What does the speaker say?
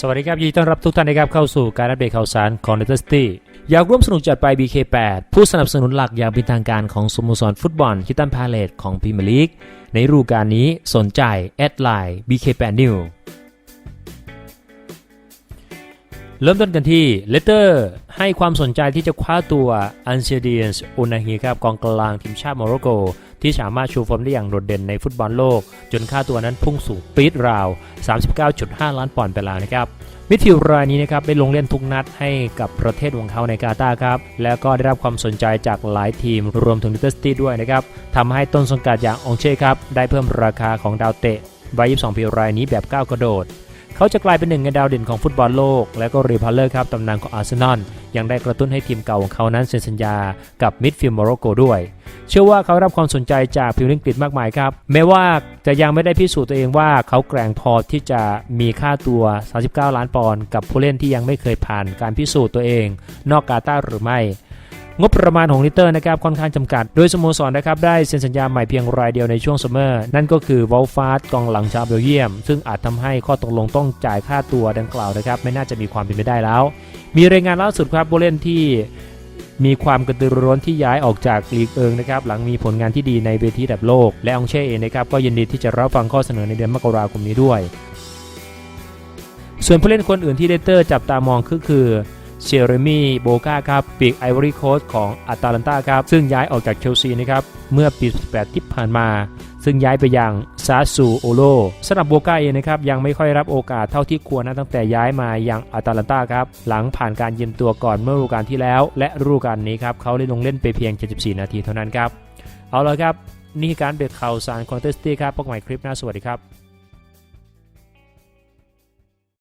สวัสดีครับ ยินดีต้อนรับทุกท่านนะครับเข้าสู่การอัปเดตข่าวสารของ n e t e r s t y อยากร่วมสนุกจัดไป BK8 ผู้สนับสนุนหลักอย่างเป็นทางการของสโมสรฟุตบอลคิตันพาเลตของพรีเมียร์ลีกในฤดูกาลนี้สนใจแอดไลน์ BK8 New เริ่มต้นกันที่เลเตอร์ให้ความสนใจที่จะคว้าตัวอันเซเดียนส์อุนาฮีครับกองกลางทีมชาติโมร็อกโก ที่สามารถชูฟอร์มได้อย่างโดดเด่นในฟุตบอลโลก จนค่าตัวนั้นพุ่งสูงปี๊ดราว 39.5 ล้านปอนด์ไปแล้วนะครับมิดฟิลด์รายนี้นะครับได้ลงเล่นทุกนัดให้กับประเทศของเขาในกาตาร์ครับ แล้วก็ได้รับความสนใจจากหลายทีมรวมถึงลิเติ้ลซิตี้ด้วยนะครับทำให้ต้นสังกัดอย่างองเช่ครับ ได้เพิ่มราคาของดาวเตะวัย22ปีรายนี้แบบก้าวกระโดด เขาจะกลายเป็นหนึ่งในดาวเด่นของฟุตบอลโลก และก็รีพาเลอร์ครับตำนานของอาร์เซนอลยังได้กระตุ้นให้ทีมเก่าของเขานั้นเซ็นสัญญากับมิดฟิลด์โมร็อกโกด้วย เชื่อว่าเขารับความสนใจจากพิวลิงกฤษมากมายครับ แม้ว่าจะยังไม่ได้พิสูจน์ตัวเองว่าเขาแกร่งพอที่จะมีค่าตัว 39 ล้านปอนด์กับผู้เล่นที่ยังไม่เคยผ่านการพิสูจน์ตัวเอง นอกกาตาร์หรือไม่ งบประมาณของลิเตอร์นะครับค่อนข้างจำกัด โดยสโมสรนะครับได้เซ็นสัญญาใหม่เพียงรายเดียวในช่วงซัมเมอร์ นั่นก็คือวอลฟาร์กองหลังชาวเบลเยียม ซึ่งอาจทำให้ข้อตกลงต้องจ่ายค่าตัวดังกล่าวนะครับไม่น่าจะมีความเป็นไปได้แล้ว มีรายงานล่าสุดครับผู้เล่นที่มีความกระตือรือร้นที่ย้ายออกจากลีกเอิงนะครับหลังมีผลงานที่ดีในเวทีระดับโลก และองเช่เองนะครับก็ยินดีที่จะรับฟังข้อเสนอในเดือนมกราคมนี้ด้วย ส่วนผู้เล่นคนอื่นที่เลเตอร์จับตามองก็คือ เชเรมีโบกาครับปีกไอวอรี่โคสของอาตาลันตาครับซึ่งย้ายออกจากเชลซีนะครับเมื่อปี 18 ที่ผ่านมา ซึ่งย้ายไปยังซาซูโอโลสำหรับโบกาเองนะครับยังไม่ค่อยรับโอกาสเท่าที่ควรนะตั้งแต่ย้ายมายังอาตาลันตาครับหลังผ่านการยืมตัวก่อนเมื่อฤดูกาลที่แล้ว และฤดูกาลนี้ครับเขาได้ลงเล่นไปเพียง 74 นาทีเท่านั้นครับเอาละครับนี่คือการเบรกข่าวสารคอนเทสตี้ครับพบกันใหม่คลิปหน้าสวัสดีครับ